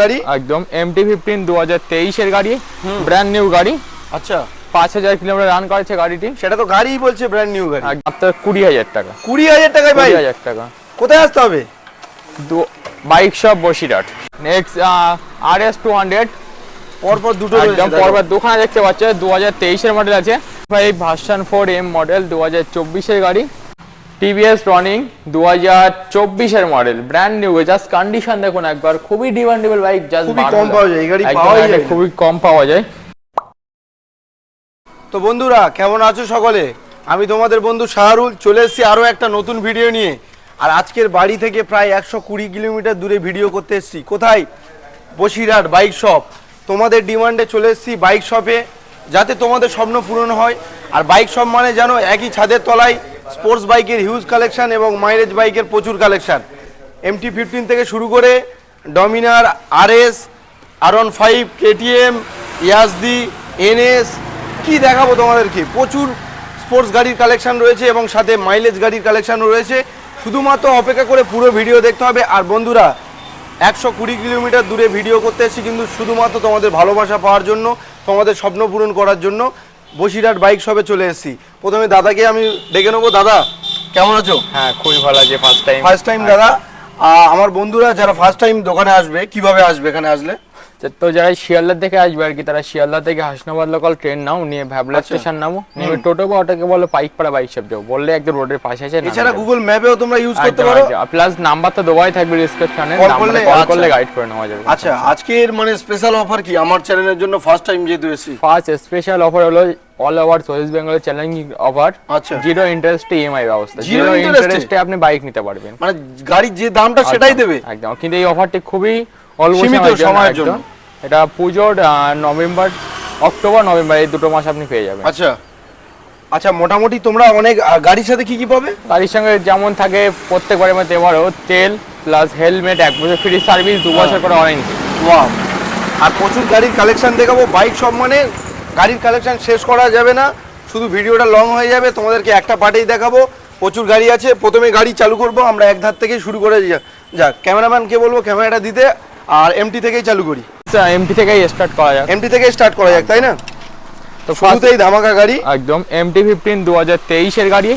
গাড়ি? একদম MT fifteen দু হাজার তেইশের গাড়ি ব্র্যান্ড নিউ গাড়ি। আচ্ছা। পাঁচ হাজার কিলোমিটার রান করেছে গাড়িটি। সেটা তো গাড়িই বলছে ব্র্যান্ড নিউ গাড়ি। মাত্র কুড়ি হাজার টাকা। কুড়ি হাজার টাকায় ভাই কুড়ি হাজার টাকা। কোথায় আসতে হবে? Bike shop Basirhat. Next R S two hundred পরপর দুটো একদম দোকানে দেখতে পাচ্ছে দু হাজার তেইশের মডেল আছে। ভাই ভার্সন ফোর এম মডেল দু হাজার চব্বিশের গাড়ি। টিভিএস রনিং দু হাজার চব্বিশের model brand new just condition দেখুন একবার খুবই ডিমান্ডেবল বাইক জাস্ট খুবই কম পাওয়া যায়, গাড়ি এটা যায় খুবই কম পাওয়া যায়। তো বন্ধুরা কেমন আছো সকলে? আমি তোমাদের বন্ধু শাহরুল চলে এসেছি আরও একটা নতুন ভিডিও নিয়ে। আর আজকের বাড়ি থেকে প্রায় একশো কুড়ি কিলোমিটার দূরে ভিডিও করতে এসেছি। কোথায়? বসিরহাট বাইক শপ তোমাদের ডিমান্ডে চলে এসেছি বাইক শপে যাতে তোমাদের স্বপ্ন পূরণ হয়। আর বাইক শপ মানে জানো একই ছাদের তলায় স্পোর্টস বাইকের হিউজ কালেকশন এবং মাইলেজ বাইকের প্রচুর কালেকশন। এমটি ফিফটিন থেকে শুরু করে Dominar, RS R one five, KTM, Yezdi, NS, কি দেখাবো তোমাদেরকে? প্রচুর স্পোর্টস গাড়ির কালেকশন রয়েছে এবং সাথে মাইলেজ গাড়ির কালেকশনও রয়েছে। শুধুমাত্র অপেক্ষা করে পুরো ভিডিও দেখতে হবে। আর বন্ধুরা, একশো কুড়ি কিলোমিটার দূরে ভিডিও করতে এসেছি, কিন্তু শুধুমাত্র তোমাদের ভালোবাসা পাওয়ার জন্য, তোমাদের স্বপ্ন পূরণ করার জন্য। বসিরহাট বাইক শপে চলে এসেছি। প্রথমে দাদাকে আমি ডেকে নেব। দাদা কেমন আছো? হ্যাঁ খুবই ভালো আছে ফার্স্ট টাইম ফার্স্ট টাইম দাদা? আমার বন্ধুরা যারা ফার্স্ট টাইম দোকানে আসবে কীভাবে আসবে এখানে আসলে? তো যারা শিয়ালদা থেকে আসবে আর কি তারা শিয়ালদা থেকে হাসনাবাদ লোকাল ট্রেন নাও নিয়ে ভ্যাবলা আচ্ছা। স্টেশন নামো। নেমে টোটো বা ওটাকে বলো পাইকপাড়া বাইক শপ যাও। বললে একদম রোডের পাশে আছে এছাড়া গুগল ম্যাপেও তোমরা ইউজ করতে পারো। প্লাস নাম্বার তো দেওয়াই থাকবে ডিসক্রিপশনে কল আচ্ছা। করলে গাইড করে নেওয়া যাবে। আচ্ছা আজকের মানে স্পেশাল অফার কি? আমার চ্যানেলের জন্য ফার্স্ট টাইম যেহেতু এসেছি। ফার্স্ট স্পেশাল অফার হলো all over West Bengal challenging offer আচ্ছা। জিরো ইন্টারেস্টে ইএমআই ব্যবস্থা। জিরো ইন্টারেস্টে আপনি বাইক নিতে পারবেন। মানে গাড়ির যে দামটা সেটাই দেবে। একদম। কিন্তু এই অফারটি খুবই সীমিত সময়ের জন্য। এটা পুজোর নভেম্বর অক্টোবর নভেম্বর এই দুটো মাস আপনি পেয়ে যাবেন। আচ্ছা। আচ্ছা মোটামুটি তোমরা অনেক গাড়ির সাথে কি কি পাবে? গাড়ির সঙ্গে যেমন থাকে প্রত্যেকবারের মধ্যে এবারও তেল প্লাস হেলমেট এক বছর ফ্রি সার্ভিস দু বছর করে ওয়ারেন্টি ওয়াও আর প্রচুর গাড়ির কালেকশন দেখাবো। বাইক সব মানে গাড়ির কালেকশন শেষ করা যাবে না। শুধু ভিডিওটা লং হয়ে যাবে তোমাদেরকে একটা পার্টেই দেখাবো। প্রচুর গাড়ি আছে। প্রথমে গাড়ি চালু করব। আমরা এক ধার থেকেই শুরু করে যা- যাক। ক্যামেরাম্যানকে বলব ক্যামেরাটা দিতে। আর এমটি থেকেই চালু করি। এমটি থেকেই স্টার্ট করা যাক। এমটি থেকেই স্টার্ট করা যাক তাই না? তো শুরুতেই ধামাকা গাড়ি। একদম এমটি ফিফটিন দু হাজার তেইশের গাড়ি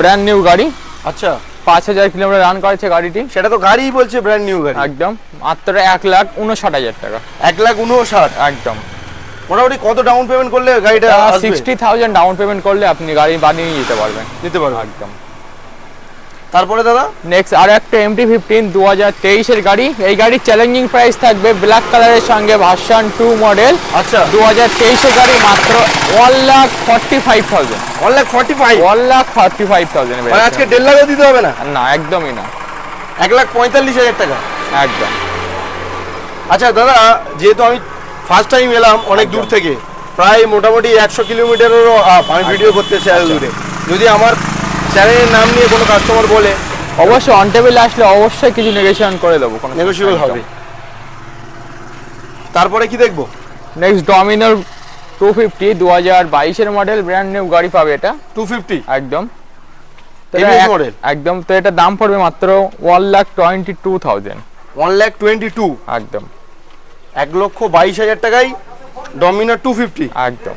ব্র্যান্ড নিউ গাড়ি। আচ্ছা। পাঁচ হাজার কিলোমিটার রান করেছে গাড়িটি। সেটা তো গাড়িই বলছে ব্র্যান্ড নিউ গাড়ি। একদম মাত্র এক লাখ উনষাট হাজার টাকা। এক লাখ উনষাট। একদম। মোটামুটি কত ডাউন পেমেন্ট করলে গাড়িটা? সিক্সটি থাউজেন্ড ডাউন পেমেন্ট করলে আপনি গাড়ি বানিয়ে নিয়ে যেতে পারবেন। নিতে পারবেন। একদম। তারপরে দাদা? নেক্সট আর একটা এমটি ফিফটিন দু হাজার তেইশের গাড়ি। এই গাড়ির চ্যালেঞ্জিং প্রাইস থাকবে ব্ল্যাক কালারের সঙ্গে ভার্সন টু মডেল আচ্ছা। দু হাজার তেইশের গাড়ি মাত্র one lakh forty five thousand one lakh forty five one lakh forty five thousand আজকে দেড় লাখও দিতে হবে না? না একদমই না। এক লাখ পঁয়তাল্লিশ হাজার টাকা। একদম। আচ্ছা দাদা যেহেতু আমি ফার্স্ট টাইম এলাম অনেক দূর থেকে প্রায় মোটামুটি একশো কিলোমিটারেরও আমি ভিডিও করতে চাই দূরে যদি আমার চ্যানেলের নাম নিয়ে কোনো কাস্টমার বলে অবশ্যই অন টেবিল আসলে অবশ্যই কিছু নেগোসিয়েশন করে দেবো কোনো নেগোসিয়েবল হবে। তারপরে কি দেখব? নেক্সট ডমিনোর টু ফিফটি দু হাজার বাইশের মডেল ব্র্যান্ড নিউ গাড়ি পাবে এটা। টু ফিফটি একদম? একদম তো এটা দাম পড়বে মাত্র one lakh twenty two thousand one lakh twenty two একদম। এক লক্ষ বাইশ হাজার টাকায় ডমিনার টু ফিফটি একদম।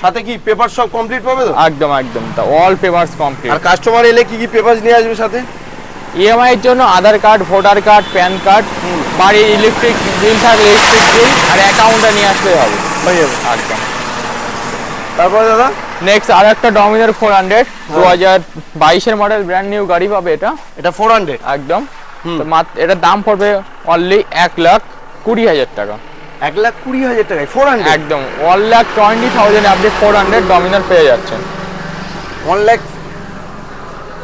সাথে কি পেপার সব কমপ্লিট পাবে তো? একদম একদম তা অল পেপারস কমপ্লিট আর কাস্টমার এলে কি কি পেপারস নিয়ে আসবে সাথে? ইএমআই এর জন্য Aadhaar card voter card PAN card বাড়ির ইলেকট্রিক বিল থাকলে ইলেকট্রিক বিল আর অ্যাকাউন্টটা নিয়ে আসলেই হবে। হয়ে যাবে। একদম। তারপর দাদা? নেক্সট আর একটা ডমিনার ফোর হান্ড্রেড দু হাজার বাইশের মডেল ব্র্যান্ড নিউ গাড়ি পাবে এটা। এটা ফোর হান্ড্রেড একদম। এটার দাম পড়বে অনলি এক লাখ কুড়ি হাজার টাকা। এক লাখ কুড়ি হাজার টাকায় ফোর হান্ড্রেড একদম ওয়ান লাখ টোয়েন্টি থাউজেন্ড আপনি ফোর হান্ড্রেড ডমিনার পেয়ে যাচ্ছেন। ওয়ান লাখ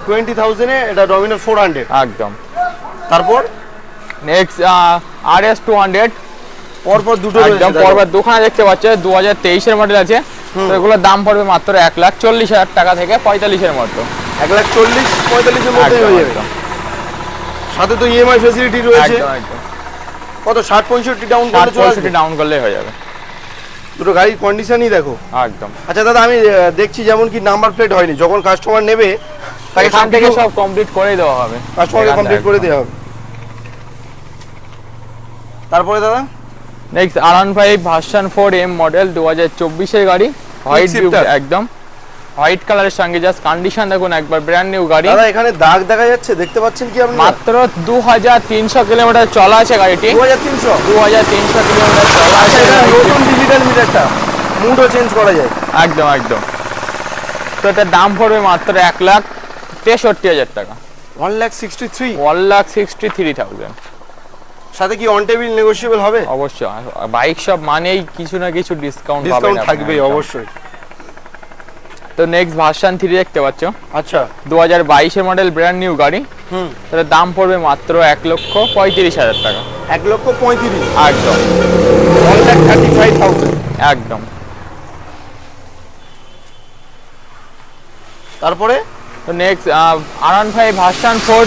টোয়েন্টি থাউজেন্ডে এটা ডমিনার ফোর হান্ড্রেড একদম। তারপর? Next R S two hundred পরপর দুটো একদম পরবার দোকানে দেখতে পাচ্ছে দু হাজার তেইশের মডেল আছে। তো এগুলোর দাম পড়বে মাত্র এক লাখ চল্লিশ হাজার টাকা থেকে পঁয়তাল্লিশের মতো। এক লাখ চল্লিশ পঁয়তাল্লিশের মধ্যে হয়ে যাবে। সাথে তো ইএমআই ফেসিলিটি রয়েছে। একদম একদম। কত ষাট পঁয়ষট্টি ডাউন করলে চলে আসবে? পঁয়ষট্টি ডাউন করলেই হয়ে যাবে। দুটো গাড়ির কন্ডিশনই দেখো। একদম। আচ্ছা দাদা আমি দেখছি যেমন কি নাম্বার প্লেট হয়নি। যখন কাস্টমার নেবে তাকে এখান থেকে সব কমপ্লিট করেই দেওয়া হবে। কাস্টমারকে কমপ্লিট করে দেওয়া হবে। তারপরে দাদা? Next R one five version four M model দু হাজার চব্বিশের গাড়ি হোয়াইট? একদম। হোয়াইট কালারের সঙ্গে জাস্ট কন্ডিশন দেখুন একবার ব্র্যান্ড নিউ গাড়ি। দাদা এখানে দাগ দেখা যাচ্ছে দেখতে পাচ্ছেন কি আপনি? মাত্র দু হাজার তিনশো কিলোমিটার চলা আছে গাড়িটি। দু হাজার তিনশো? দু হাজার তিনশো কিলোমিটার চলা আছে এটা নতুন ডিজিটাল মিটারটা মুডও চেঞ্জ করা যায়। একদম একদম। তো এটার দাম পড়বে মাত্র এক লাখ তেষট্টি হাজার টাকা। One lakh sixty three. One lakh sixty three thousand. সাথে কি অন টেবিল নেগোসিয়েবল হবে? অবশ্যই বাইক সব মানেই কিছু না কিছু ডিসকাউন্ট ডিসকাউন্ট থাকবেই অবশ্যই। তো নেক্সট ভার্সন থ্রি দেখতে পাচ্ছ। আচ্ছা। দু হাজার বাইশের মডেল ব্র্যান্ড নিউ গাড়ি। হুম। তার দাম পড়বে মাত্র এক লক্ষ পঁয়ত্রিশ হাজার টাকা। এক লক্ষ পঁয়ত্রিশ। একদম। One lakh thirty five thousand একদম। তারপরে? তো next R one five version four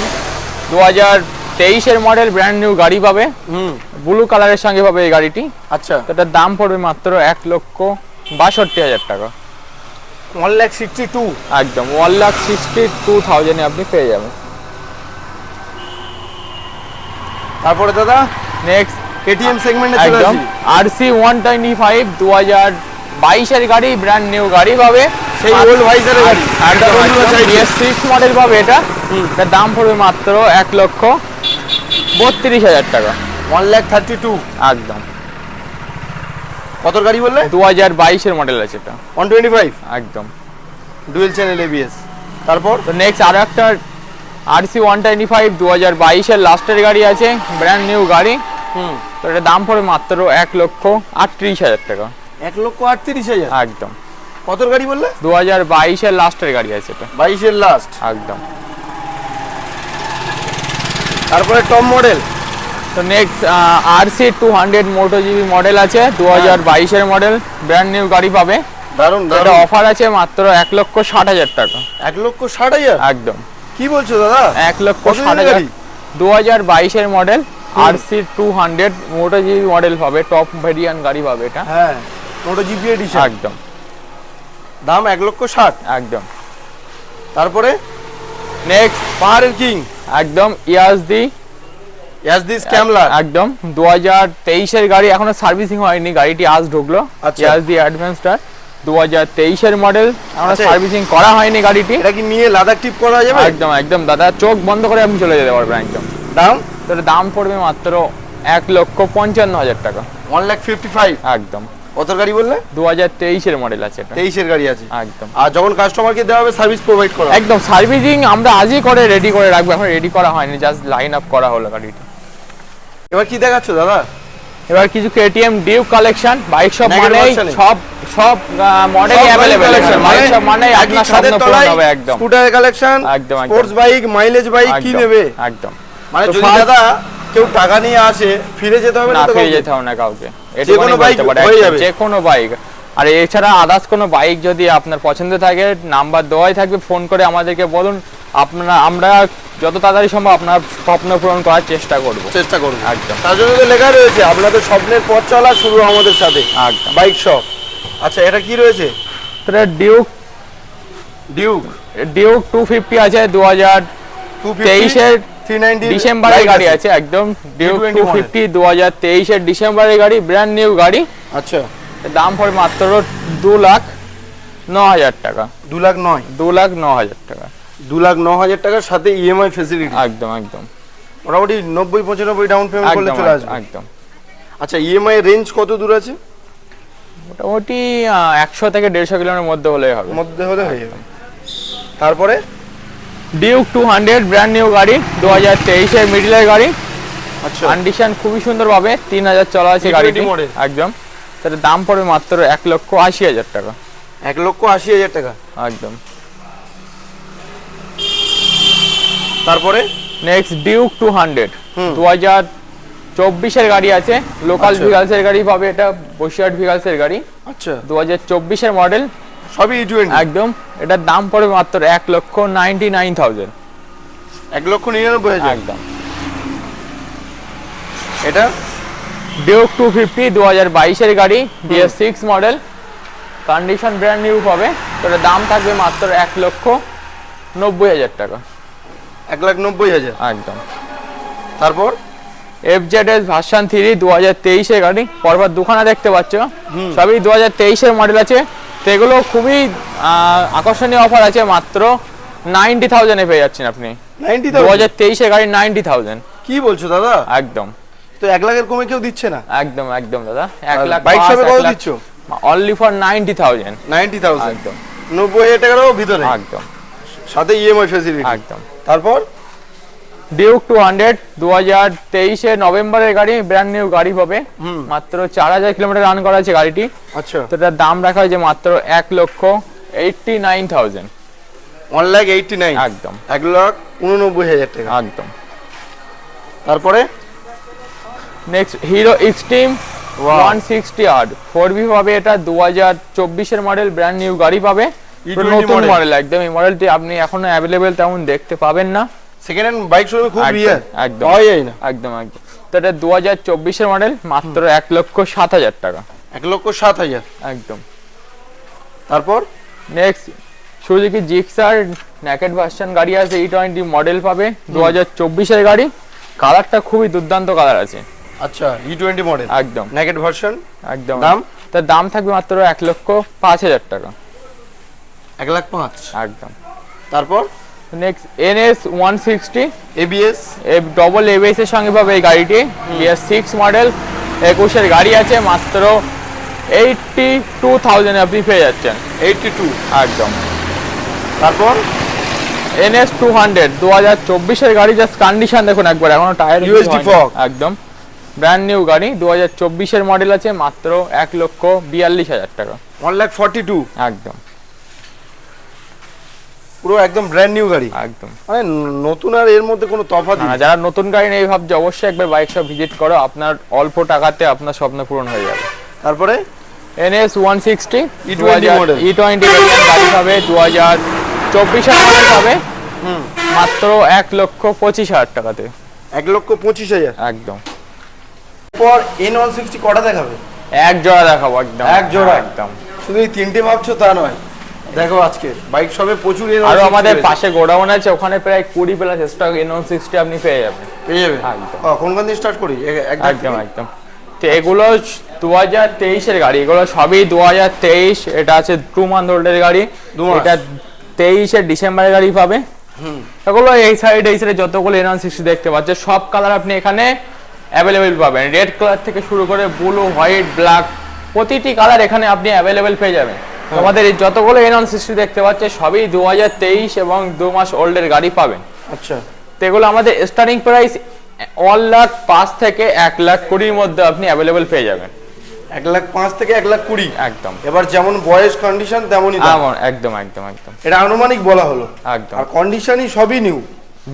দু হাজার তেইশের মডেল ব্র্যান্ড নিউ গাড়ি পাবে। হুম। ব্লু কালারের সঙ্গে পাবে এই গাড়িটি। আচ্ছা। তো এটার দাম পড়বে মাত্র এক লক্ষ বাষট্টি হাজার টাকা। ওয়ান লাখ সিক্সটি টু একদম ওয়ান লাখ সিক্সটি টু থাউজেন্ডে আপনি পেয়ে যাবেন। তারপরে দাদা নেক্সট কেটিএম সেগমেন্টে চলে একদম আসি। R C one twenty five দু হাজার বাইশের গাড়ি ব্র্যান্ড নিউ গাড়ি পাবে। সেই ওল্ড ভাইজারের গাড়ি। এটা বন্ধুরা। বিএস সিক্স মডেল পাবে এটা। এটার দাম পড়বে মাত্র এক লক্ষ বত্রিশ হাজার টাকা। ওয়ান লাখ থার্টি টু একদম। কত গাড়ি বললে? দু হাজার বাইশের মডেল আছে এটা। ওয়ান টোয়েন্টি ফাইভ একদম ডুয়েল চ্যানেল এবিএস তারপর? তো নেক্সট আরও একটা R C one twenty five দু হাজার বাইশের লাস্টের গাড়ি আছে ব্র্যান্ড নিউ গাড়ি। হুম। তো এটার দাম পড়বে মাত্র এক লক্ষ আটত্রিশ হাজার টাকা। এক লক্ষ আটত্রিশ হাজার? একদম। কত গাড়ি বললে? দু হাজার বাইশের লাস্টের গাড়ি আছে এটা। বাইশের লাস্ট একদম। তারপরে টপ মডেল তো next R C two hundred moto GP model আছে দু হাজার বাইশের মডেল ব্র্যান্ড নিউ গাড়ি পাবে। দারুণ এটা অফার আছে মাত্র এক লক্ষ ষাট হাজার টাকা। এক লক্ষ ষাট হাজার? একদম। কি বলছো দাদা? এক লক্ষ ষাট হাজার। দু হাজার বাইশের model R C two hundred moto GP model পাবে টপ ভেরিয়ান গাড়ি পাবে এটা। হ্যাঁ মোটো জিবি এডিশন একদম। দাম এক লক্ষ ষাট। একদম। তারপরে? নেক্সট পাহাড়ের কিং। একদম ইয়াসদি ইয়াসদি স্ক্যামলার একদম। দু হাজার তেইশের গাড়ি এখনও সার্ভিসিং হয়নি। গাড়িটি আজ ঢুকলো। আচ্ছা। ইয়াসদি অ্যাডভান্সটা দু হাজার তেইশের মডেল আচ্ছা। সার্ভিসিং করা হয়নি গাড়িটি। এটা কি নিয়ে লাদাখ টিপ করা যাবে? একদম একদম। দাদা চোখ বন্ধ করে আপনি চলে যেতে পারবেন একদম। দাম? তাহলে দাম পড়বে মাত্র এক লক্ষ পঞ্চান্ন হাজার টাকা। ওয়ান লাখ ফিফটি ফাইভ একদম। কত গাড়ি বললে? দু হাজার তেইশের মডেল আছে এটা। তেইশের গাড়ি আছে। একদম। আর যখন কাস্টমারকে দেওয়া হবে সার্ভিস প্রোভাইড করা একদম সার্ভিসিং আমরা আজই করে রেডি করে রাখব। এখন রেডি করা হয়নি জাস্ট লাইন আপ করা হলো গাড়িটি। এবার কি দেখাচ্ছ দাদা? এবার কিছু কেটিএম ডিউ কালেকশন বাইক সব এ। সব সব অ্যাভেলেবেল collection, বাইক মানে সব একই আপনার স্বপ্ন তলায় একদম। স্কুটারের কালেকশন একদম। স্পোর্টস বাইক মাইলেজ বাইক কি নেবে একদম। মানে যদি দাদা কেউ টাকা নিয়ে আসে ফিরে যেতে হবে না পেয়ে যেতে হবে না কাউকে। কোনো হয়ে যাবে। যে কোনো বাইক আর এছাড়া আদার্স কোনো বাইক যদি আপনার পছন্দ থাকে নাম্বার দেওয়াই থাকবে ফোন করে আমাদেরকে বলুন। আপনারা আমরা যত তাড়াতাড়ি সম্ভব আপনার স্বপ্ন পূরণ করার চেষ্টা করব। চেষ্টা করুন একদম। তার জন্য লেখা রয়েছে আপনাদের স্বপ্নের পথ চলা শুরু আমাদের সাথে। একদম। বাইক শপ আচ্ছা এটা কি রয়েছে? এটা Duke Duke Duke two fifty আছে দু হাজার তেইশের ডিসেম্বরের গাড়ি আছে একদম ডিউক T20 টু ফিফটি দু হাজার তেইশের ডিসেম্বরের গাড়ি ব্র্যান্ড নিউ গাড়ি। আচ্ছা। দাম পড়ে মাত্র দু লাখ ন হাজার টাকা। দু লাখ নয়। দু লাখ ন হাজার টাকা। দু লাখ ন হাজার টাকার সাথে E ইএমআই ফেসিলিটি একদম একদম। মোটামুটি নব্বই পঁচানব্বই ডাউন পেমেন্ট করলে চলে আসবে। একদম। আচ্ছা ইএমআই রেঞ্জ কত দূর আছে? মোটামুটি একশো থেকে দেড়শো কিলোমিটার মধ্যে হলে হবে। মধ্যে হলে হয়ে যাবে। তারপরে? Duke two hundred brand new গাড়ি দু হাজার তেইশের মিডিলের গাড়ি। আচ্ছা। কন্ডিশন খুবই সুন্দর পাবে তিন হাজার চলা আছে গাড়িটি। একদম। তার দাম পড়বে মাত্র এক লক্ষ আশি হাজার টাকা। এক লক্ষ আশি হাজার টাকা। একদম। তারপরে? Next Duke two hundred. দু হাজার চব্বিশের গাড়ি আছে। লোকাল আচ্ছা। ভিগালসের গাড়ি পাবে এটা বসিরহাট ভিগালসের গাড়ি। আচ্ছা। দু হাজার চব্বিশের মডেল সবই ই টোয়েন্টি একদম। এটার দাম পড়বে মাত্র এক লক্ষ নাইনটি নাইন থাউজেন্ড এক লক্ষ নিরানব্বই হাজার। একদম। এটা? ডিউক টু ফিফটি দু হাজার বাইশের গাড়ি BS six model condition brand new পাবে। তো এটার দাম থাকবে মাত্র এক লক্ষ নব্বই হাজার টাকা। এক লাখ নব্বই হাজার। একদম। তারপর? F Z S version three দু হাজার তেইশের গাড়ি। পরপর দুখানা দেখতে পাচ্ছ। সবই দু হাজার তেইশের মডেল আছে। তো এগুলো খুবই আকর্ষণীয় অফার আছে মাত্র নাইনটি থাউজেন্ডে পেয়ে যাচ্ছেন আপনি। নাইনটি দু হাজার তেইশের গাড়ি নাইনটি থাউজেন্ড কি বলছো দাদা? একদম। তো এক লাখের কমে কেউ দিচ্ছে না? একদম একদম দাদা। এক লাখ বাইক শপে কত দিচ্ছ? Only for ninety thousand ninety thousand একদম। নব্বই হাজার টাকারও ভিতরে। একদম। সাথে E ইএমআই ফেসিলিটি একদম। তারপর? ডিউক টু হান্ড্রেড দু হাজার তেইশে নভেম্বরের গাড়ি ব্র্যান্ড নিউ গাড়ি পাবে মাত্র চার হাজার কিলোমিটার রান করা আছে গাড়িটি। আচ্ছা। তো এটার দাম রাখা হয়েছে মাত্র এক লক্ষ eighty nine thousand one lakh eighty nine একদম। এক লাখ উননব্বই হাজার টাকা। একদম। তারপরে? Next Hero Xtreme one sixty R four V পাবে এটা দু হাজার চব্বিশের মডেল ব্র্যান্ড নিউ গাড়ি পাবে। নতুন মডেল একদম এই মডেলটি আপনি এখনও অ্যাভেলেবেল তেমন দেখতে পাবেন না। সেকেন্ড হ্যান্ড বাইক শোরুমে খুব রিয়ার একদম। যায় না। একদম একদম। তো এটা দু হাজার চব্বিশের মডেল মাত্র এক লক্ষ সাত হাজার টাকা। এক লক্ষ সাত হাজার। একদম। তারপর? Next Suzuki Gixxer naked version গাড়ি আছে ই টোয়েন্টি মডেল পাবে দু হাজার চব্বিশের গাড়ি। কালারটা খুবই দুর্দান্ত কালার আছে। আচ্ছা ই টোয়েন্টি মডেল একদম। নেগেট ভার্সন একদম। দাম? তার দাম থাকবে মাত্র এক লক্ষ পাঁচ হাজার টাকা। এক লাখ পাঁচ। একদম। তারপর? Next NS one sixty ABS double ABS এর সঙ্গে পাবে এই গাড়িটি। বিএস সিক্স মডেল একুশের গাড়ি আছে মাত্র এইটটি টু থাউজেন্ড আপনি পেয়ে যাচ্ছেন। এইটটি টু একদম। তারপর? এনএস টু হান্ড্রেড দু হাজার চব্বিশের গাড়ি জাস্ট কন্ডিশন দেখুন একবার এখনও টায়ার USD fog। একদম। ব্র্যান্ড নিউ গাড়ি দু হাজার চব্বিশের মডেল আছে মাত্র এক লক্ষ বিয়াল্লিশ হাজার টাকা। ওয়ান লাখ ফর্টি টু একদম। পুরো একদম ব্র্যান্ড নিউ গাড়ি। একদম। মানে নতুন আর এর মধ্যে কোনো তফাৎ না, যারা নতুন গাড়ি নেই ভাবছে অবশ্যই একবার বাইক শপ ভিজিট করো আপনার অল্প টাকাতে আপনার স্বপ্ন পূরণ হয়ে যাবে। তারপরে? এনএস ওয়ান সিক্সটি E20 model। ই টোয়েন্টি গাড়ি পাবে দু হাজার চব্বিশের মডেল পাবে। হুম। মাত্র এক লক্ষ পঁচিশ হাজার টাকাতে। এক লক্ষ পঁচিশ হাজার। একদম। পর এন ওয়ান সিক্সটি কটা দেখাবে? এক জোড়া দেখাবো একদম। এক জোড়া? একদম। শুধু এই তিনটে ভাবছ তা নয়। দেখো আজকে বাইক সবে প্রচুর আরও আমাদের পাশে গোডাউন আছে ওখানে প্রায় কুড়ি plus stock N one sixty আপনি পেয়ে যাবেন। পেয়ে যাবে একদম। ও, কোনখান দিয়ে স্টার্ট করি? একদম একদম তো এগুলো দু হাজার তেইশের গাড়ি এগুলো সবই দু হাজার তেইশ এটা আছে টু মান্থ ওল্ডের গাড়ি। এটা তেইশে ডিসেম্বরের গাড়ি পাবে। এগুলো এই সাইড এই সাইডে যতগুলো এন সিক্সটি দেখতে পাচ্ছে সব কালার আপনি এখানে অ্যাভেলেবেল পাবেন। রেড কালার থেকে শুরু করে ব্লু হোয়াইট ব্ল্যাক প্রতিটি কালার এখানে আপনি অ্যাভেলেবেল পেয়ে যাবেন। আমাদের এই যতগুলো এন সিক্সটি দেখতে পাচ্ছে সবই দু হাজার তেইশ এবং দু মাস ওল্ডের গাড়ি পাবেন। আচ্ছা। তো এগুলো আমাদের স্টার্টিং প্রাইস ওয়ান লাখ পাঁচ থেকে এক লাখ কুড়ির মধ্যে আপনি অ্যাভেলেবেল পেয়ে যাবেন। এক লাখ পাঁচ থেকে এক লাখ কুড়ি? একদম। এবার যেমন বয়স কন্ডিশন তেমনই একদম একদম একদম। এটা আনুমানিক বলা হলো। একদম। আর কন্ডিশনই সবই নিউ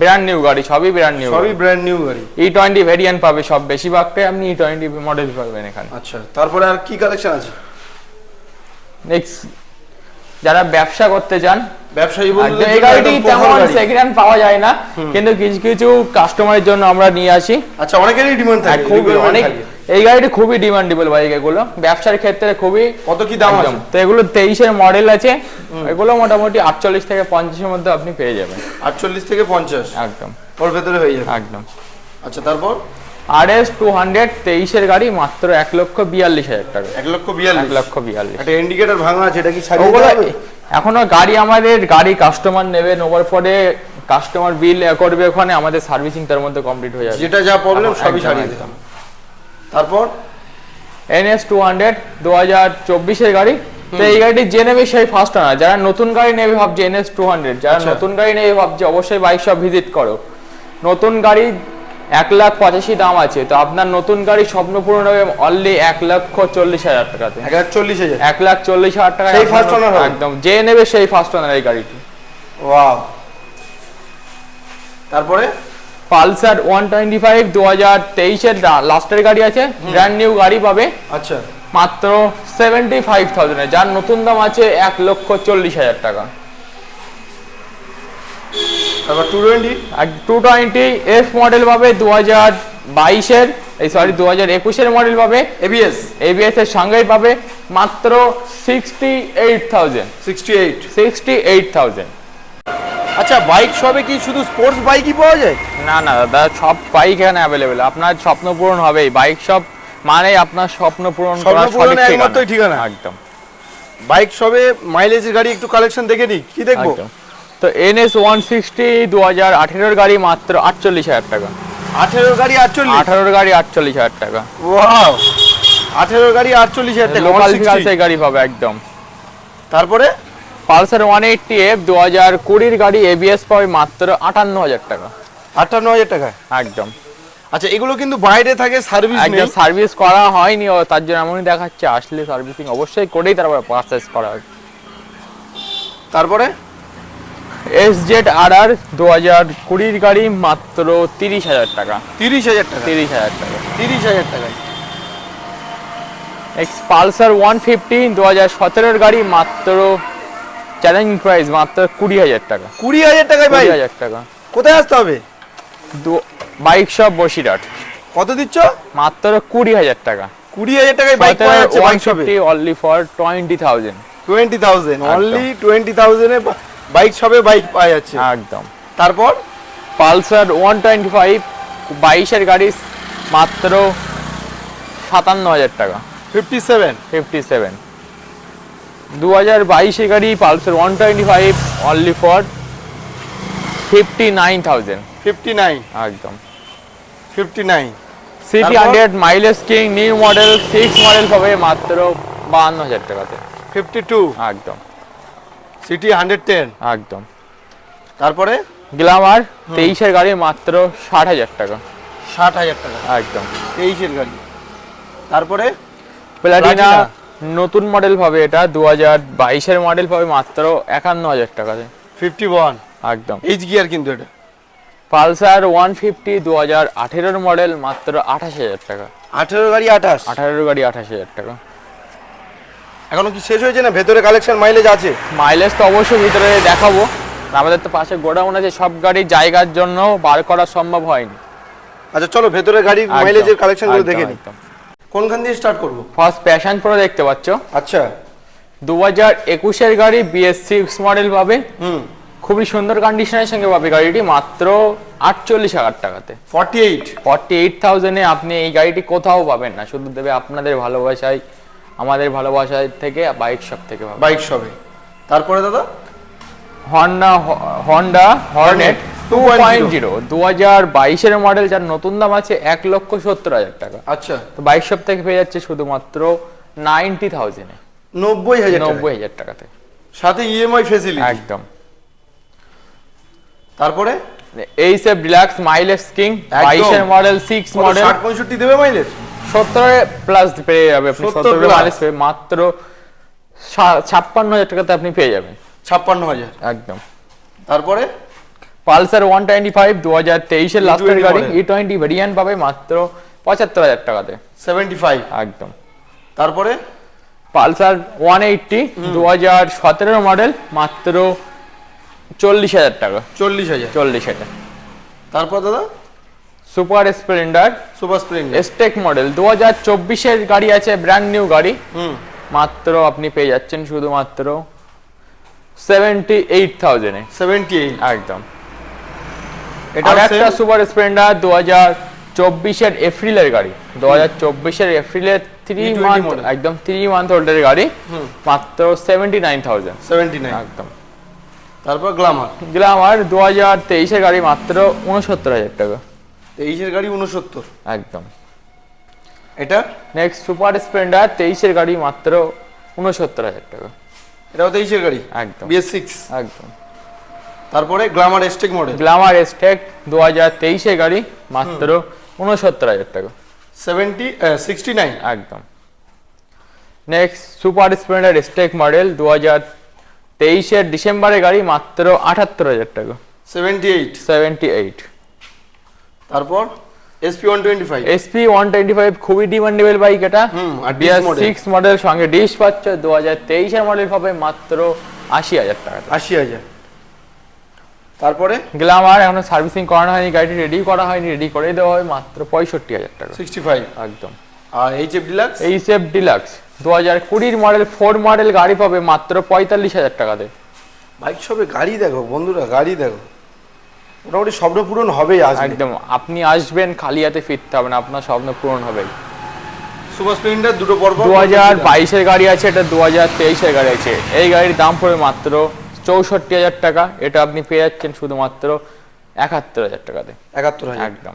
ব্র্যান্ড নিউ গাড়ি সবই ব্র্যান্ড নিউ সবই ব্র্যান্ড নিউ গাড়ি। ই টোয়েন্টি ভেরিয়েন্ট পাবে সব। বেশিরভাগটাই আপনি ই টোয়েন্টি মডেল পাবেন এখানে। আচ্ছা তারপরে আর কি কালেকশন আছে? নেক্সট যারা ব্যবসা করতে চান ব্যবসায়ী এই গাড়িটি তেমন সেকেন্ড হ্যান্ড পাওয়া যায় না কিন্তু কিছু কিছু কাস্টমারের জন্য আমরা নিয়ে আসি। আচ্ছা অনেকেরই ডিমান্ড আর থাকে খুব অনেক এই গাড়িটি খুবই ডিমান্ডেবল বাইক এগুলো। ব্যবসার ক্ষেত্রে খুবই কত কি দাম আছে? তো এগুলো তেইশের মডেল আছে। এগুলো মোটামুটি আটচল্লিশ থেকে পঞ্চাশের মধ্যে আপনি পেয়ে যাবেন। আটচল্লিশ থেকে পঞ্চাশ। একদম। ওর ভেতরে হয়ে যাবে। একদম। আচ্ছা তারপর? আর এস টু হান্ড্রেড তেইশের গাড়ি মাত্র এক লক্ষ বিয়াল্লিশ হাজার টাকা। এক লক্ষ বিয়াল্লিশ। লক্ষ বিয়াল্লিশ। একটা ইন্ডিকেটর ভাঙা আছে এটা কি এখনও গাড়ি আমাদের গাড়ি কাস্টমার নেবে নেওয়ার পরে কাস্টমার বিল করবে ওখানে আমাদের সার্ভিসিং তার মধ্যে কমপ্লিট হয়ে যাবে। যেটা যা প্রবলেম সবই সারিয়ে। দিতাম। তারপর? এনএস টু হান্ড্রেড দু হাজার চব্বিশের গাড়ি। তো এই গাড়িটি যে নেবে সেই ফার্স্ট না যারা নতুন গাড়ি নেবে ভাবছে এনএস টু হান্ড্রেড যারা আচ্ছা। নতুন গাড়ি নেবে ভাবছে অবশ্যই বাইক শপ ভিজিট করো। নতুন গাড়ি এক লাখ পঁচাশি দাম আছে। তো আপনার নতুন গাড়ি স্বপ্ন পূরণ হবে অনলি এক লক্ষ চল্লিশ হাজার টাকাতে এক লাখ চল্লিশ হাজার? এক লাখ চল্লিশ হাজার টাকা সেই owner হবে? একদম। যে নেবে সেই ফার্স্ট ওনার এই গাড়িটি। ওয়াও তারপরে? পালসার ওয়ান টোয়েন্টি ফাইভ দু হাজার তেইশের লাস্টের গাড়ি আছে। ব্র্যান্ড নিউ গাড়ি পাবে। আচ্ছা। মাত্র সেভেন্টি ফাইভ থাউজেন্ডে যার নতুন দাম আছে এক লক্ষ চল্লিশ হাজার টাকা। তারপর টু টোয়েন্টি আর টু টোয়েন্টি এফ মডেল পাবে দু হাজার বাইশের এই সরি দু হাজার একুশের মডেল পাবে। এবিএস এবিএস এর সঙ্গেই পাবে মাত্র sixty eight thousand sixty eight sixty eight thousand আচ্ছা বাইক সবে কি শুধু স্পোর্টস বাইকই পাওয়া যায়? না না দাদা সব বাইক এখানে অ্যাভেলেবেল আপনার স্বপ্ন পূরণ হবেই। বাইক সব মানে আপনার স্বপ্ন পূরণ করার সঠিক ঠিকানা। একদম। বাইক সবে মাইলেজের গাড়ি একটু কালেকশন দেখে নিই। কি দেখব? তো এনএস ওয়ান সিক্সটি দু হাজার আঠেরোর গাড়ি মাত্র আটচল্লিশ হাজার টাকা। আঠেরো গাড়ি আটচল্লিশ? আঠারোর গাড়ি আটচল্লিশ হাজার টাকা। ওয়াও! আঠেরো গাড়ি আটচল্লিশ হাজার টাকা লোকাল 160 গাড়ি পাবে একদম। তারপরে? পালসার ওয়ান এইটটি এফ দু হাজার কুড়ির গাড়ি এবিএস পাবে মাত্র আটান্ন হাজার টাকা। আটান্ন হাজার টাকা একদম। আচ্ছা এগুলো কিন্তু বাইরে থাকে সার্ভিস নেই। একদম সার্ভিস করা হয়নি তার জন্য এমনই দেখাচ্ছে আসলে সার্ভিসিং অবশ্যই করেই তারপরে পারচেস করা হয়। তারপরে? এস জেড আর আর দু হাজার কুড়ির গাড়ি মাত্র তিরিশ হাজার টাকা। তিরিশ হাজার টাকা? তিরিশ হাজার টাকা। তিরিশ হাজার টাকা এক্স পালসার ওয়ান ফিফটি দু হাজার সতেরোর গাড়ি মাত্র চ্যালেঞ্জ প্রাইস মাত্র কুড়ি হাজার টাকা। কুড়ি হাজার টাকায় বাইক হাজার টাকা। কোথায় আসতে হবে? Bike shop Basirhat. কত দিচ্ছ? মাত্র কুড়ি হাজার টাকা। কুড়ি হাজার টাকায় bike one fifty only for twenty thousand twenty thousand only twenty থাউজেন্ডে bike সবে বাইক পাওয়া যাচ্ছে। একদম। তারপর পালসার ওয়ান টোয়েন্টি ফাইভ বাইশের গাড়ি মাত্র সাতান্ন হাজার টাকা। Fifty seven. Fifty seven. দু হাজার বাইশের গাড়ি Pulsar one twenty five only for fifty nine thousand. Fifty nine. একদম। Fifty nine. CT? Hundred mileage king new model six model হবে মাত্র বাহান্ন হাজার টাকাতে। Fifty two. একদম। সিটি হান্ড্রেড টেন একদম। তারপরে? গ্লামার তেইশের গাড়ি মাত্র ষাট হাজার টাকা। ষাট হাজার টাকা। একদম। তেইশের গাড়ি। তারপরে? প্লাটিনা নতুন মডেল পাবে এটা দু হাজার বাইশের মডেল পাবে মাত্র একান্ন হাজার টাকাতে ফিফটি ওয়ান একদম। এইচ গিয়ার কিন্তু এটা। পালসার ওয়ান ফিফটি দু হাজার আঠেরোর মডেল মাত্র আঠাশ হাজার টাকা। আঠেরো গাড়ি আঠাশ। আঠারোর গাড়ি আঠাশ হাজার টাকা। এখনও কি শেষ হয়েছে না? ভেতরে কালেকশন মাইলেজ আছে? মাইলেজ তো অবশ্যই ভিতরে দেখাবো। আমাদের তো পাশে গোডাউন আছে সব গাড়ি জায়গার জন্য বার করা সম্ভব হয়নি। আচ্ছা চলো ভেতরে গাড়ির মাইলেজের কালেকশনগুলো দেখে নিই। কোনখান দিয়ে স্টার্ট করব? ফার্স্ট প্যাশন প্রো দেখতে পাচ্ছ। আচ্ছা। দু হাজার একুশের গাড়ি বিএস সিক্স মডেল পাবে। হুম। খুবই সুন্দর কন্ডিশনের সঙ্গে পাবে গাড়িটি মাত্র আটচল্লিশ হাজার টাকাতে। ফর্টি এইট ফর্টি এইট থাউজেন্ডে আপনি এই গাড়িটি কোথাও পাবেন না শুধু দেবে আপনাদের ভালোবাসায় আমাদের ভালোবাসায় থেকে বাইক শপ থেকে পাবেন বাইক শপে তারপরে দাদা? Honda Honda Hornet two 2.0 point zero দু হাজার বাইশের মডেল যার নতুন দাম আছে এক লক্ষ সত্তর হাজার টাকা। আচ্ছা। তো বাইক শপ থেকে পেয়ে যাচ্ছে শুধুমাত্র নাইনটি থাউজেন্ডে নব্বই হাজার টাকা। নব্বই হাজার টাকাতে। সাথে ইএমআই ফেসিলিটি একদম। তারপরে? এই সেফ ডিলাক্স মাইলেজ কিং একদম। বাইশের মডেল সিক্স মডেল ষাট পঁয়ষট্টি দেবে মাইলেজ সত্তর প্লাস পেয়ে যাবে আপনি সত্তর মাইলেজ পেয়ে মাত্র ছাপ্পান্ন হাজার টাকাতে আপনি পেয়ে যাবেন। ছাপ্পান্ন হাজার। একদম। তারপরে? পালসার ওয়ান টোয়েন্টি ফাইভ দু হাজার তেইশের লাস্টের গাড়ি ই টোয়েন্টি ভেরিয়েন্ট পাবে মাত্র পঁচাত্তর হাজার টাকাতে। সেভেন্টি ফাইভ একদম। তারপরে? পালসার ওয়ান এইটটি দু হাজার সতেরো মডেল মাত্র চল্লিশ হাজার টাকা। চল্লিশ হাজার। চল্লিশ হাজার। তারপর দাদা? Super Splendor Super Splendor. Xtec model দু হাজার চব্বিশের গাড়ি আছে ব্র্যান্ড নিউ গাড়ি। হুম। মাত্র আপনি পেয়ে যাচ্ছেন শুধুমাত্র সেভেন্টি এইট থাউজেন্ডে সেভেন্টি এইট একদম এটা একটা সুপার স্প্লেন্ডার দু হাজার চব্বিশের এপ্রিলের গাড়ি। দু হাজার চব্বিশের এপ্রিলের থ্রি E20 মান্থ একদম থ্রি মান্থ ওল্ডের গাড়ি। মাত্র seventy nine thousand seventy nine একদম। তারপর গ্লামার গ্লামার দু হাজার তেইশের গাড়ি মাত্র উনসত্তর হাজার টাকা। তেইশের গাড়ি উনসত্তর একদম। এটা? নেক্সট সুপার স্প্লেন্ডার তেইশের গাড়ি মাত্র উনসত্তর হাজার টাকা। এটাও তেইশের গাড়ি? একদম। বিএস সিক্স একদম। তারপরে Glamour Xtec model Glamour Xtec দু হাজার তেইশের গাড়ি মাত্র উনসত্তর হাজার টাকা। সেভেন্টি সিক্সটি নাইন একদম। Next Super Splendor Xtec model দু হাজার তেইশের ডিসেম্বরের গাড়ি মাত্র আটাত্তর হাজার টাকা। সেভেন্টি এইট সেভেন্টি এইট তারপর? SP one twenty five SP one twenty five খুবই ডিমান্ডেবল বাইক এটা। হুম, আর model। সিক্স মডেল সঙ্গে ডিস পাচ্ছ দু হাজার তেইশের মডেল হবে মাত্র আশি হাজার টাকা। আশি হাজার। তারপরে? গ্লামার এখনও সার্ভিসিং করানো হয়নি গাড়িটি রেডি করা হয়নি রেডি করে দেওয়া হয় মাত্র পঁয়ষট্টি হাজার টাকা। সিক্সটি ফাইভ একদম। আর এইচ এফ ডিলাক্স এই সেফ ডিলাক্স দু হাজার কুড়ির মডেল ফোর মডেল গাড়ি পাবে মাত্র পঁয়তাল্লিশ হাজার টাকাতে। বাইক শপে গাড়ি দেখো বন্ধুরা গাড়ি দেখো। মোটামুটি স্বপ্ন পূরণ হবেই একদম। আপনি আসবেন খালি হাতে ফিরতে হবে না আপনার স্বপ্ন পূরণ হবে সুপার স্প্লেন্ডার দুটো পর্ব দু হাজার বাইশের গাড়ি আছে এটা দু হাজার তেইশের গাড়ি আছে। এই গাড়ির দাম পড়বে মাত্র চৌষট্টি হাজার টাকা। এটা আপনি পেয়ে যাচ্ছেন শুধুমাত্র একাত্তর হাজার টাকাতে। একাত্তর হাজার। একদম।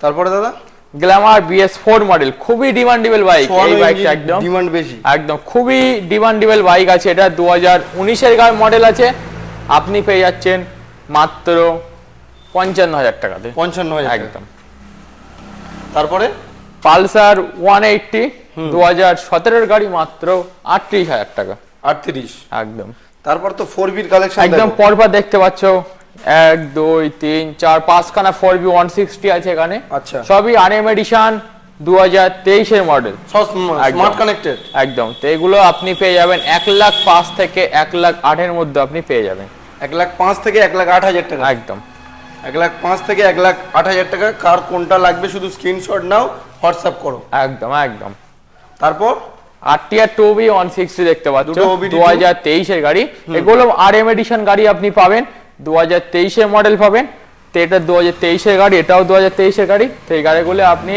তারপরে দাদা? গ্ল্যামার বিএস ফোর মডেল খুবই ডিমান্ডেবল বাইক। এই বাইকটা একদম। ডিমান্ড বেশি। একদম। খুবই ডিমান্ডেবল বাইক আছে। এটা দু হাজার উনিশের গাড়ি মডেল আছে। আপনি পেয়ে যাচ্ছেন মাত্র পঞ্চান্ন হাজার টাকাতে পঞ্চান্ন হাজার একদম। তারপরে? পালসার ওয়ান এইটটি দু হাজার সতেরোর গাড়ি মাত্র আটত্রিশ হাজার টাকা। আটত্রিশ। একদম। তারপর তো ফোর বির কালেকশন একদম পরপর দেখতে পাচ্ছ। এক দুই তিন চার পাঁচখানা ফোর বি ওয়ান সিক্সটি আছে এখানে। আচ্ছা। সবই আর এম এডিশন দু হাজার তেইশের মডেল স্মার্ট। কানেক্টেড একদম। তো এগুলো আপনি পেয়ে যাবেন এক লাখ পাঁচ থেকে এক লাখ আটের মধ্যে আপনি পেয়ে যাবেন। এক লাখ পাঁচ থেকে এক লাখ আট হাজার টাকা। একদম। এক লাখ পাঁচ থেকে এক লাখ আট হাজার টাকা। কার কোনটা লাগবে শুধু স্ক্রিনশট নাও হোয়াটসঅ্যাপ করো। একদম একদম। তারপর? RTR two V one sixty দেখতে পাচ্ছ। দু হাজার তেইশের গাড়ি। এগুলো আর এম এডিশন গাড়ি আপনি পাবেন। দু হাজার তেইশের মডেল পাবেন। তো এটা দু হাজার তেইশের গাড়ি এটাও দু হাজার তেইশের গাড়ি। তো এই গাড়িগুলো আপনি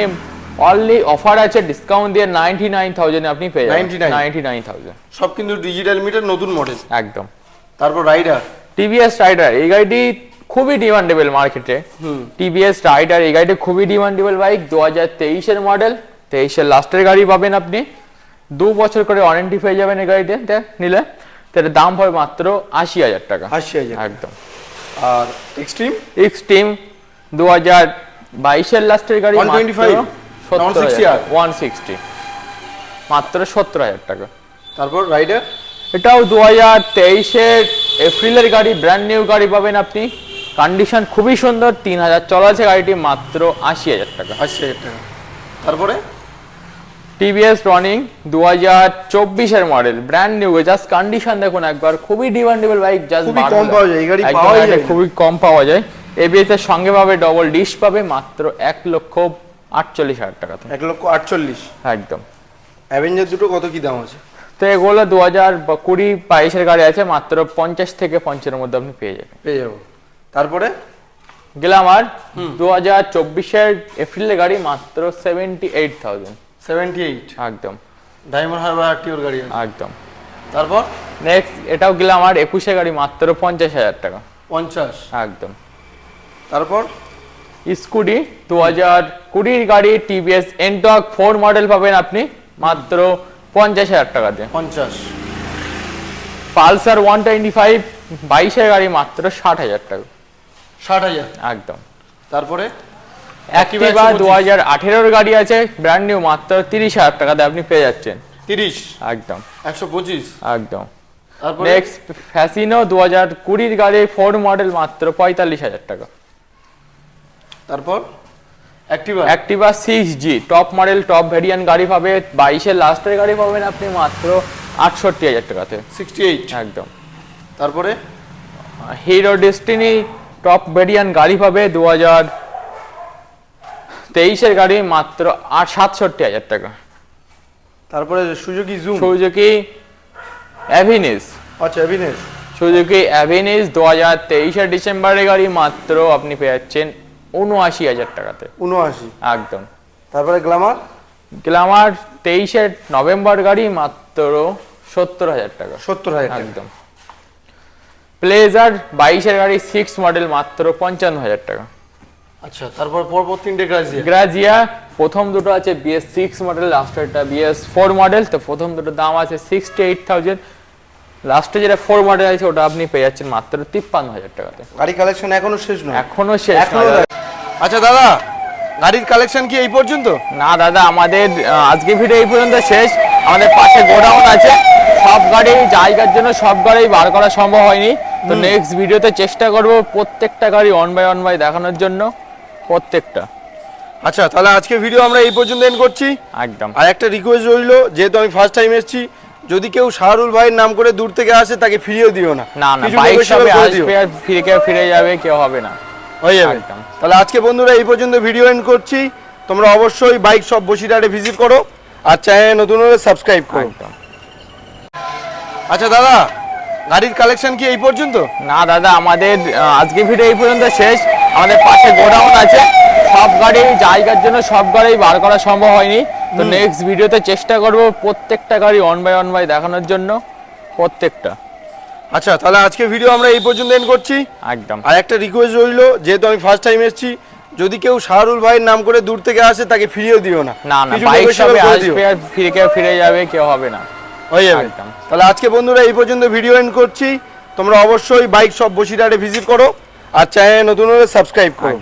অনলি অফার আছে ডিসকাউন্ট দিয়ে নাইনটি নাইন থাউজেন্ড আপনি পেয়ে যাবেন। নাইনটি নাইন থাউজেন্ড সব কিন্তু ডিজিটাল মিটার নতুন মডেল একদম। তারপর রাইডার টিভিএস রাইডার এই গাড়িটি খুবই ডিমান্ডেবল মার্কেটে টিভিএস রাইডার এই গাড়িটি খুবই ডিমান্ডেবল বাইক দু হাজার তেইশের মডেল তেইশের লাস্টের গাড়ি পাবেন আপনি। দু বছর করে ওয়ারেন্টি পেয়ে যাবেন এই গাড়িতে নিলে। তো এটার দাম হবে মাত্র আশি হাজার টাকা। আশি হাজার একদম। আর এক্সট্রিম এক্সট্রিম দু হাজার বাইশের লাস্টের গাড়ি 125? না, 160 আর? ওয়ান সিক্সটি মাত্র সত্তর হাজার টাকা। তারপর রাইডার এটাও দু হাজার তেইশের এপ্রিলের গাড়ি ব্র্যান্ড নিউ গাড়ি পাবেন আপনি। কন্ডিশন খুবই সুন্দর তিন হাজার চলা আছে গাড়িটি মাত্র আশি হাজার টাকা। আশি হাজার টাকা। তারপরে? টিভিএস রনিং দু হাজার চব্বিশের model brand new just condition দেখুন একবার খুবই ডিমান্ডেবল বাইক জাস্ট খুবই কম পাওয়া যায়, গাড়ি পাওয়াই যায় খুবই কম পাওয়া যায়। এবিএস এর সঙ্গে পাবে ডবল ডিশ পাবে মাত্র এক লক্ষ আটচল্লিশ হাজার টাকাতে এক লক্ষ আটচল্লিশ। একদম। অ্যাভেঞ্জার দুটো কত কি দাম আছে? তো এগুলো দু হাজার কুড়ি বাইশের গাড়ি আছে মাত্র পঞ্চাশ থেকে পঞ্চাশের মধ্যে আপনি পেয়ে যাবেন। পেয়ে যাব। তারপরে? গ্ল্যামার দু হাজার চব্বিশের এপ্রিলের গাড়ি মাত্র seventy eight thousand seventy eight একদম ডায়মন্ড হারবার আরটিওর গাড়ি একদম। তারপর? নেক্সট এটাও গ্ল্যামার একুশের গাড়ি মাত্র পঞ্চাশ হাজার টাকা। পঞ্চাশ। একদম। তারপর? স্কুটি দু হাজার কুড়ির গাড়ি টিভিএস এনটক ফোর মডেল পাবেন আপনি মাত্র পঞ্চাশ হাজার টাকাতে পঞ্চাশ। পালসার ওয়ান টোয়েন্টি ফাইভ বাইশের গাড়ি মাত্র ষাট হাজার টাকা। ষাট হাজার। একদম। তারপরে অ্যাক্টিভা দু হাজার আঠেরোর গাড়ি আছে ব্র্যান্ড নিউ মাত্র তিরিশ হাজার টাকাতে আপনি পেয়ে যাচ্ছেন। তিরিশ? একদম। একশো পঁচিশ? একদম। নেক্সট ফ্যাসিনো দু হাজার কুড়ির গাড়ি ফোর মডেল মাত্র পঁয়তাল্লিশ হাজার টাকা। তারপর? Activa Activa six G top model top variant গাড়ি পাবে বাইশের লাস্টের গাড়ি পাবেন আপনি মাত্র আটষট্টি হাজার টাকাতে। সিক্সটি এইট একদম। তারপরে? হিরো ডেস্টিনি টপ ভ্যারিয়ান্ট গাড়ি পাবে দু হাজার তেইশের গাড়ি মাত্র আট সাতষট্টি হাজার টাকা। তারপরে সুজুকি জুম। সুজুকি অ্যাভিনিস। আচ্ছা অ্যাভিনেস। সুজুকি অ্যাভিনিস দু হাজার তেইশের ডিসেম্বরের গাড়ি মাত্র আপনি পেয়ে যাচ্ছেন উনআশি হাজার টাকাতে। উনআশি। একদম। তারপরে গ্লামার? গ্ল্যামার তেইশের নভেম্বর গাড়ি মাত্র সত্তর হাজার টাকা। সত্তর হাজার একদম। প্লেজার বাইশের গাড়ি সিক্স মডেল মাত্র পঞ্চান্ন হাজার টাকা। আচ্ছা তারপর পরপর তিনটে গ্রাজিয়া গ্রাজিয়া প্রথম দুটো আছে বিএস সিক্স মডেল লাস্টেরটা বিএস ফোর মডেল তো প্রথম দুটো দাম আছে সিক্সটি এইট থাউজেন্ড লাস্টে যেটা ফোর মডেল আছে ওটা আপনি পেয়ে যাচ্ছেন মাত্র তিপ্পান্ন হাজার টাকাতে। গাড়ি কালেকশন এখনও শেষ নয়। এখনও শেষ আচ্ছা দাদা গাড়ির কালেকশন কি এই পর্যন্ত? না দাদা আমাদের আজকে ভিডিও এই পর্যন্ত শেষ। আমাদের পাশে গোডাউন আছে। সব গাড়ি জায়গার জন্য সব গাড়ি বার করা সম্ভব হয়নি। তো নেক্সট ভিডিওতে চেষ্টা করব প্রত্যেকটা গাড়ি অন বাই অন বাই দেখানোর জন্য। প্রত্যেকটা। আচ্ছা তাহলে আজকে ভিডিও আমরা এই পর্যন্ত এন্ড করছি। একদম। আর একটা রিকোয়েস্ট রইল যেহেতু আমি ফার্স্ট টাইম এসেছি যদি কেউ শাহরুল ভাইয়ের নাম করে দূর থেকে আসে তাকে ফিরিয়ে দিও না। না না বাইক সবে আসবে আর ফিরে কেউ ফিরে যাবে কেউ হবে না। হয়ে যাবে। একদম। তাহলে আজকে বন্ধুরা এই পর্যন্ত ভিডিও এন্ড করছি। তোমরা অবশ্যই বাইক সব বসিরহাটে ভিজিট করো। আর চ্যানেল নতুন হলে সাবস্ক্রাইব করো একদম আচ্ছা দাদা গাড়ির কালেকশন কি এই পর্যন্ত? না দাদা আমাদের আজকে ভিডিও এই পর্যন্ত শেষ। আমাদের পাশে গোডাউন আছে। সব গাড়ি জায়গার জন্য সব গাড়ি বার করা সম্ভব হয়নি। তো নেক্সট ভিডিওতে চেষ্টা করব প্রত্যেকটা গাড়ি অন বাই অন বাই দেখানোর জন্য। প্রত্যেকটা। আচ্ছা তাহলে আজকে ভিডিও আমরা এই পর্যন্ত এন্ড করছি। একদম। আর একটা রিকোয়েস্ট রইল যেহেতু আমি ফার্স্ট টাইম এসেছি যদি কেউ শাহরুল ভাইয়ের নাম করে দূর থেকে আসে তাকে ফিরিয়ে দিও না। না না বাইক সবে আসবে আর ফিরে কেউ ফিরে যাবে কেউ হবে না। হয়ে যাবে। তাহলে আজকে বন্ধুরা এই পর্যন্ত ভিডিও এন্ড করছি। তোমরা অবশ্যই বাইক সব বসিরহাটে ভিজিট করো। আর চ্যানেল নতুন হলে সাবস্ক্রাইব করো।